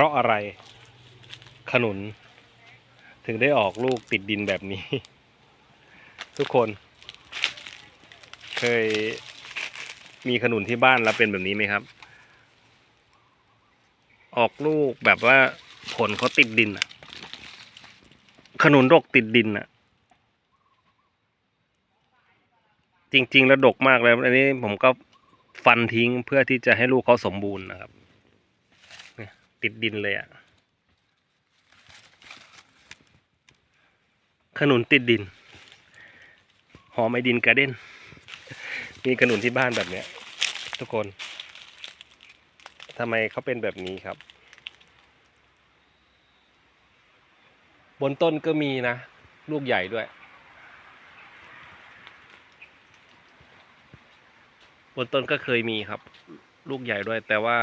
ราะอะไร ขนุน ถึงได้ออกลูกติดดินแบบนี้ ทุกคน เคยมีขนุนที่บ้านแล้วเป็นแบบนี้ไหมครับ ออกลูกแบบว่าผลเขาติดดินอะขนุนดกติดดินอะจริง ๆ แล้วดกมากเลย อันนี้ผมก็ฟันทิ้งเพื่อที่จะให้ลูกเขาสมบูรณ์นะครับ ติดดินเลยอะขนุนติดดิน หอมไอดินกระเด้น มีขนุนที่บ้านแบบเนี้ย ทุกคนทำไมเขาเป็นแบบนี้ครับ บนต้นก็มีนะ ลูกใหญ่ด้วย บนต้นก็เคยมีครับ ลูกใหญ่ด้วยแต่ว่า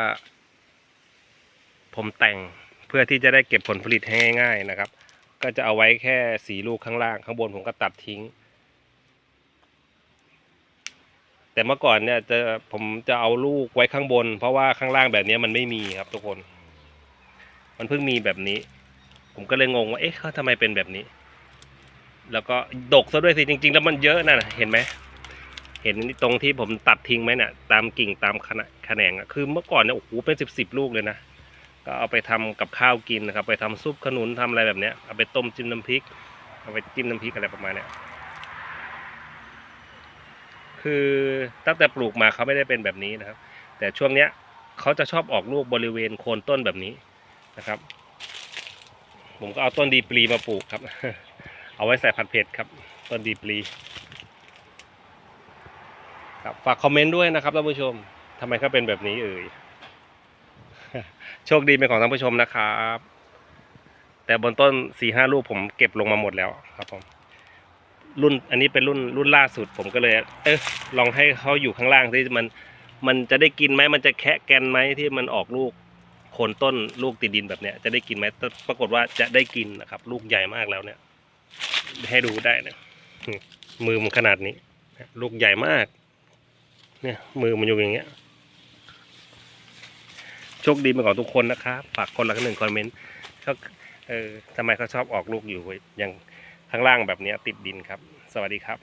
ผมแต่งเพื่อที่จะได้เก็บผลผลิตให้ง่ายๆนะครับ ก็จะเอาไว้แค่สีลูกข้างล่างข้างบนผมก็ตัดทิ้ง แต่เมื่อก่อนเนี่ยจะผมจะเอาลูกไว้ข้างบน เพราะว่าข้างล่างแบบนี้มันไม่มีครับทุกคน มันเพิ่งมีแบบนี้ ผมก็เลยงงว่าเอ๊ะเขาทำไมเป็นแบบนี้ แล้วก็ดกซะด้วยสิจริง ๆ แล้วมันเยอะนะเห็นไหมเห็นตรงที่ผมตัดทิ้งไหมเนี่ยตามกิ่งตามขนแขนงอะคือเมื่อก่อนเนี่ยโอ้โหเป็นสิบสิบลูกเลยนะ ก็เอาไปทำกับข้าวกินนะครับ ไปทำซุปขนุนทำอะไรแบบเนี้ยเอาไปต้มจิ้มน้ำพริก เอาไปจิ้มน้ำพริกอะไรประมาณเนี้ยคือตั้งแต่ปลูกมาเขาไม่ได้เป็นแบบนี้นะครับ แต่ช่วงเนี้ยเขาจะชอบออกลูกบริเวณโคนต้นแบบนี้นะครับ ผมก็เอาต้นดีปลีมาปลูกครับ เอาไว้ใส่ผัดเผ็ดครับ ต้นดีปลีครับฝากคอมเมนต์ด้วยนะครับท่านผู้ชมทำไมเขาเป็นแบบนี้เอ่ย โชคดีเป็นของท่านผู้ชมนะครับ แต่บนต้นสี่ห้าลูกผมเก็บลงมาหมดแล้วครับผมรุ่นอันนี้เป็นรุ่นรุ่นล่าสุดผมก็เลย เออลองให้เขาอยู่ข้างล่างที่มันมันจะได้กินไหมมันจะแคะแกนไหมที่มันออกลูกโคนต้นลูกติดดินแบบเนี้ยจะได้กินไหมแต่ปรากฏว่าจะได้กินนะครับ ลูกใหญ่มากแล้วเนี่ย ให้ดูได้นะนี่มือมันขนาดนี้ ลูกใหญ่มาก เนี่ย มือมันอยู่อย่างเงี้ย โชคดีเป็นของทุกคนนะครับฝากคนละหนึ่งคอมเมนต์เขาเออทำไมเขาชอบออกลูกอยู่อย่างข้างล่างแบบนี้ติดดินครับ สวัสดีครับ